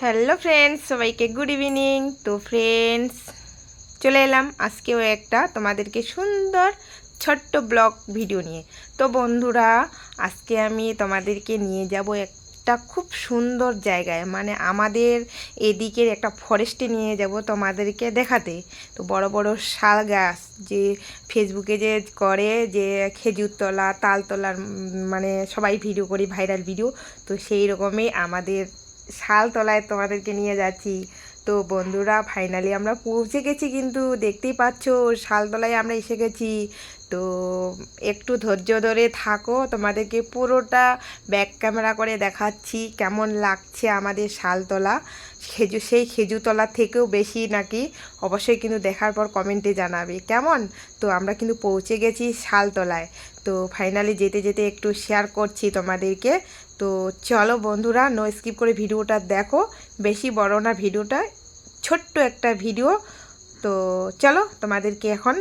Hello friends সবাইকে good evening তো friends চলে এলাম আজকেও একটা তোমাদেরকে সুন্দর, ছোট্ট ব্লগ ভিডিও নিয়ে। তো, বন্ধুরা, আজকে আমি তোমাদেরকে নিয়ে যাব একটা খুব সুন্দর জায়গায়। মানে আমাদের এদিকের একটা ফরেস্টে নিয়ে যাব তোমাদেরকে দেখাতে। তো, বড় বড় শাল গাছ যে ফেসবুকে যে করে, যে খেজুর তলা তাল তলার মানে সবাই ভিডিও করি ভাইরাল ভিডিও তো সেই রকমই আমাদের শালতলায় তোমাদেরকে নিয়ে যাচ্ছি। তো বন্ধুরা ফাইনালি আমরা পৌঁছে গেছি কিন্তু দেখতেই পাচ্ছ শালতলায় আমরা এসে গেছি। তো একটু ধৈর্য ধরে থাকো, তোমাদেরকে পুরোটা ব্যাক ক্যামেরা করে দেখাচ্ছি কেমন লাগছে আমাদের শালতলা। খেজু, সেই খেজুরতলা থেকেও বেশি নাকি, অবশ্যই কিন্তু দেখার পর কমেন্টে জানাবে। কেমন? তো আমরা কিন্তু পৌঁছে গেছি শালতলায়। তো ফাইনালি যেতে যেতে একটু শেয়ার করছি তোমাদেরকে। তো চলো বন্ধুরা নো স্কিপ করে ভিডিওটা দেখো। বেশি বড় না ভিডিওটা, ছোট্ট একটা ভিডিও তো চলো তোমাদেরকে এখন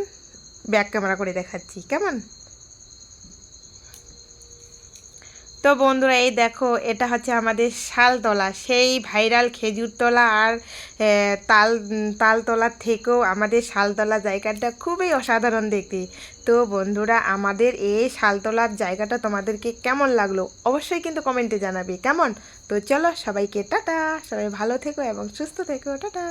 ব্যাক ক্যামেরা করে দেখাচ্ছি, কেমন? তো বন্ধুরা, এই দেখো, এটা হচ্ছে আমাদের শালতলা, সেই ভাইরাল খেজুরতলা আর তাল তালতলার থেকেও আমাদের শালতলা জায়গাটা খুবই অসাধারণ দেখতে। তো বন্ধুরা, আমাদের এই শালতলার জায়গাটা তোমাদেরকে কেমন লাগল অবশ্যই কিন্তু কমেন্টে জানাবে, কেমন? তো চলো সবাইকে টাটা, সবাই ভালো থেকো এবং সুস্থ থেকো, টাটা।